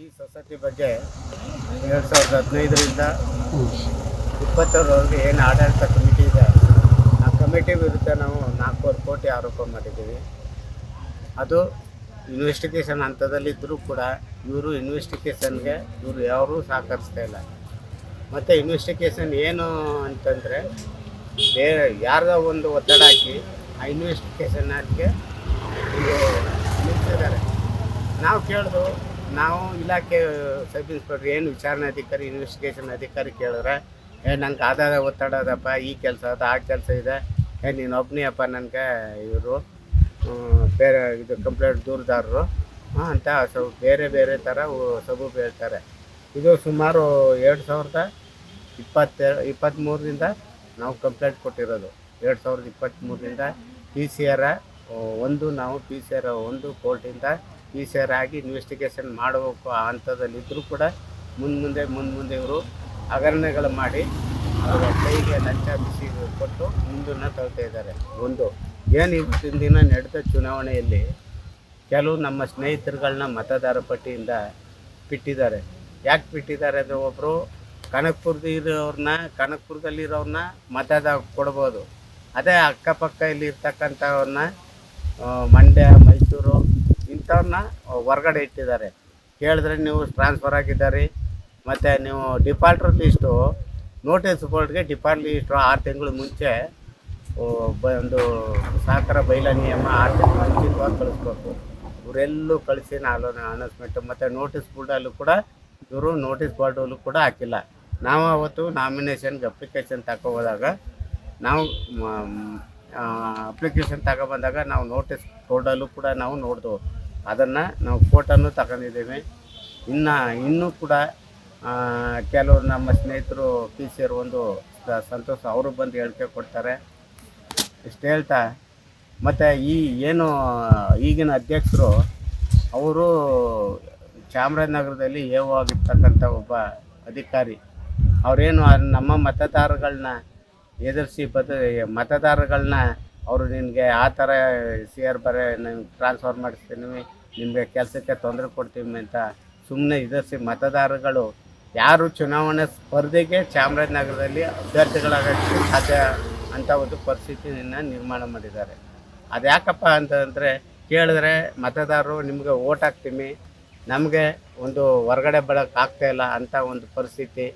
ಈ ಸೊಸೈಟಿ ಬಗ್ಗೆ ಎರಡು ಸಾವಿರದ ಹದಿನೈದರಿಂದ ಇಪ್ಪತ್ತರವರೆಗೆ ಏನು ಆಡಳಿತ ಕಮಿಟಿ ಇದೆ, ಆ ಕಮಿಟಿ ವಿರುದ್ಧ ನಾವು ನಾಲ್ಕೂವರೆ ಕೋಟಿ ಆರೋಪ ಮಾಡಿದ್ದೀವಿ. ಅದು ಇನ್ವೆಸ್ಟಿಗೇಷನ್ ಹಂತದಲ್ಲಿದ್ದರೂ ಕೂಡ ಇವರು ಇನ್ವೆಸ್ಟಿಗೇಷನ್ಗೆ ಇವರು ಯಾರೂ ಸಹಕರಿಸ್ತಾ ಇಲ್ಲ. ಮತ್ತು ಇನ್ವೆಸ್ಟಿಗೇಷನ್ ಏನು ಅಂತಂದರೆ ಬೇರೆ ಯಾರ್ದೋ ಒಂದು ಒತ್ತಡ ಹಾಕಿ ಆ ಇನ್ವೆಸ್ಟಿಗೇಷನ್ ಅದಕ್ಕೆ ನಿಲ್ಲಿಸಿದ್ದಾರೆ ನಾವು ಕೇಳಿದು ನಾವು ಇಲಾಖೆ ಸಬ್ ಇನ್ಸ್ಪೆಕ್ಟರ್ ಏನು ವಿಚಾರಣೆ ಅಧಿಕಾರಿ ಇನ್ವೆಸ್ಟಿಗೇಷನ್ ಅಧಿಕಾರಿ ಕೇಳಿದ್ರೆ, ಏ, ನಂಗೆ ಆದಾಯ ಒತ್ತಡ ಅದಪ್ಪ, ಈ ಕೆಲಸ ಅದು, ಆ ಕೆಲಸ ಇದೆ. ಏ, ನೀನು ಒಬ್ಬನೇ ನನಗೆ ಇವರು ಬೇರೆ ಇದು ಕಂಪ್ಲೇಂಟ್ ದೂರದಾರರು ಅಂತ ಸ್ವಲ್ಪ ಬೇರೆ ಬೇರೆ ಥರ ಸಬೂಬು ಹೇಳ್ತಾರೆ. ಇದು ಸುಮಾರು ಎರಡು ಸಾವಿರದ ಇಪ್ಪತ್ತೆರಡು ಇಪ್ಪತ್ತ್ಮೂರರಿಂದ ನಾವು ಕಂಪ್ಲೇಂಟ್ ಕೊಟ್ಟಿರೋದು. ಎರಡು ಸಾವಿರದ ಇಪ್ಪತ್ತ್ಮೂರರಿಂದ ಪಿ ಸಿ ಆರ ಒಂದು ನಾವು ಪಿ ಸಿ ಆರ್ ಒಂದು ಕೋರ್ಟಿಂದ ಪಿ ಆಗಿ ಇನ್ವೆಸ್ಟಿಗೇಷನ್ ಮಾಡಬೇಕು ಆ ಹಂತದಲ್ಲಿದ್ದರೂ ಕೂಡ ಮುಂದೆ ಮುಂದೆ ಮುಂದೆ ಮುಂದೆ ಇವರು ಹಗರಣಗಳು ಮಾಡಿ ಅವರ ಕೈಗೆ ಲಂಚ ಬಿಸಿ ಕೊಟ್ಟು ಮುಂದನ್ನು ತಳ್ತಾ ಇದ್ದಾರೆ. ಒಂದು, ಏನು ಇವತ್ತಿನ ದಿನ ನಡೆದ ಚುನಾವಣೆಯಲ್ಲಿ ಕೆಲವು ನಮ್ಮ ಸ್ನೇಹಿತರುಗಳನ್ನ ಮತದಾರ ಪಟ್ಟಿಯಿಂದ ಬಿಟ್ಟಿದ್ದಾರೆ. ಯಾಕೆ ಬಿಟ್ಟಿದ್ದಾರೆ ಅಂದರೆ ಒಬ್ಬರು ಕನಕಪುರದ ಇರೋರನ್ನ ಕನಕಪುರದಲ್ಲಿರೋರನ್ನ ಮತದ ಕೊಡ್ಬೋದು. ಅದೇ ಅಕ್ಕಪಕ್ಕ ಇಲ್ಲಿ ಇರ್ತಕ್ಕಂಥವ್ರನ್ನ ಮಂಡ್ಯ, ಮೈಸೂರು ಇಂಥವ್ರನ್ನ ಹೊರ್ಗಡೆ ಇಟ್ಟಿದ್ದಾರೆ. ಕೇಳಿದ್ರೆ ನೀವು ಟ್ರಾನ್ಸ್ಫರ್ ಆಗಿದ್ದಾರೆ, ಮತ್ತು ನೀವು ಡಿಫಾಲ್ಟರ್ ಲಿಸ್ಟು ನೋಟಿಸ್ ಬೋರ್ಡ್ಗೆ ಡಿಫಾಲ್ಟ್ ಲಿಸ್ಟು ಆರು ತಿಂಗಳು ಮುಂಚೆ ಒಂದು ಸಹಕಾರ ಬೈಲ ನಿಯಮ ಆರು ತಿಂಗಳು ಮುಂಚಿತವಾಗಿ ಕಳಿಸ್ಬೇಕು. ಇವರೆಲ್ಲೂ ಕಳಿಸಿ ನಾನು ಅನೌನ್ಸ್ಮೆಂಟು ಮತ್ತು ನೋಟಿಸ್ ಬೋರ್ಡಲ್ಲೂ ಕೂಡ ಇವರು ನೋಟಿಸ್ ಬೋರ್ಡಲ್ಲೂ ಕೂಡ ಹಾಕಿಲ್ಲ. ನಾವು ಅವತ್ತು ನಾಮಿನೇಷನ್ಗೆ ಅಪ್ಲಿಕೇಶನ್ ಹೋದಾಗ ನಾವು ಅಪ್ಲಿಕೇಶನ್ ತಗೊಬಂದಾಗ ನಾವು ನೋಟಿಸ್ ಬೋರ್ಡಲ್ಲೂ ಕೂಡ ನಾವು ನೋಡಿದ್ವು. ಅದನ್ನು ನಾವು ಫೋಟೋನು ತಗೊಂಡಿದ್ದೀವಿ. ಇನ್ನು, ಇನ್ನೂ ಕೂಡ ಕೆಲವರು ನಮ್ಮ ಸ್ನೇಹಿತರು ಪಿ ಸಿ ಆರ್ ಒಂದು ಸಂತೋಷ ಅವರು ಬಂದು ಹೇಳಿಕೆ ಕೊಡ್ತಾರೆ. ಇಷ್ಟು ಹೇಳ್ತಾ, ಮತ್ತು ಈ ಏನು, ಈಗಿನ ಅಧ್ಯಕ್ಷರು, ಅವರು ಚಾಮರಾಜನಗರದಲ್ಲಿ ಓ ಆಗಿರ್ತಕ್ಕಂಥ ಒಬ್ಬ ಅಧಿಕಾರಿ. ಅವರೇನು, ನಮ್ಮ ಮತದಾರಗಳನ್ನ ಎದುರಿಸಿ, ಬದ ಮತದಾರಗಳನ್ನ ಅವರು ನಿನಗೆ ಆ ಥರ ಸಿ ಆರ್ ಬರ ನಿಮ್ಗೆ ಟ್ರಾನ್ಸ್ಫರ್ ಮಾಡಿಸ್ತೀನಿ, ನಿಮಗೆ ಕೆಲಸಕ್ಕೆ ತೊಂದರೆ ಕೊಡ್ತೀವಿ ಅಂತ ಸುಮ್ಮನೆ ಎದುರಿಸಿ ಮತದಾರರುಗಳು ಯಾರು ಚುನಾವಣೆ ಸ್ಪರ್ಧೆಗೆ ಚಾಮರಾಜನಗರದಲ್ಲಿ ಅಭ್ಯರ್ಥಿಗಳಾಗಕ್ಕೆ ಸಾಧ್ಯ ಅಂತ ಒಂದು ಪರಿಸ್ಥಿತಿಯನ್ನು ನಿರ್ಮಾಣ ಮಾಡಿದ್ದಾರೆ. ಅದು ಯಾಕಪ್ಪ ಅಂತಂದರೆ ಕೇಳಿದ್ರೆ ಮತದಾರರು ನಿಮಗೆ ಓಟ್ ಹಾಕ್ತೀವಿ ನಮಗೆ ಒಂದು ಹೊರಗಡೆ ಬರೋಕ್ಕೆ ಆಗ್ತಾಯಿಲ್ಲ ಅಂತ ಒಂದು ಪರಿಸ್ಥಿತಿ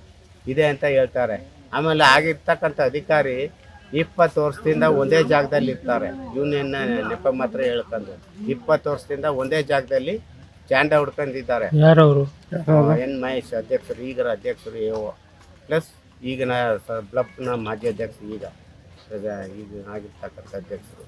ಇದೆ ಅಂತ ಹೇಳ್ತಾರೆ. ಆಮೇಲೆ ಆಗಿರ್ತಕ್ಕಂಥ ಅಧಿಕಾರಿ ಇಪ್ಪತ್ತು ವರ್ಷದಿಂದ ಒಂದೇ ಜಾಗದಲ್ಲಿ ಇರ್ತಾರೆ. ಯೂನಿಯನ್ ನೆಪ ಮಾತ್ರ ಹೇಳ್ಕೊಂಡು. ಇಪ್ಪತ್ತು ವರ್ಷದಿಂದ ಒಂದೇ ಜಾಗದಲ್ಲಿ ಚಾಂಡ ಹುಡ್ಕೊಂಡಿದ್ದಾರೆ. ಯಾರವರು? ಎನ್ ಮಹೇಶ್ ಅಧ್ಯಕ್ಷರು ಈಗಿನ ಅಧ್ಯಕ್ಷರು ಎ ಪ್ಲಸ್ ಈಗಿನ ಬ್ಲಬ್ನ ಮಾಜಿ ಅಧ್ಯಕ್ಷರು ಈಗ. ಈಗ ಈಗ ಆಗಿರ್ತಕ್ಕಂಥ ಅಧ್ಯಕ್ಷರು.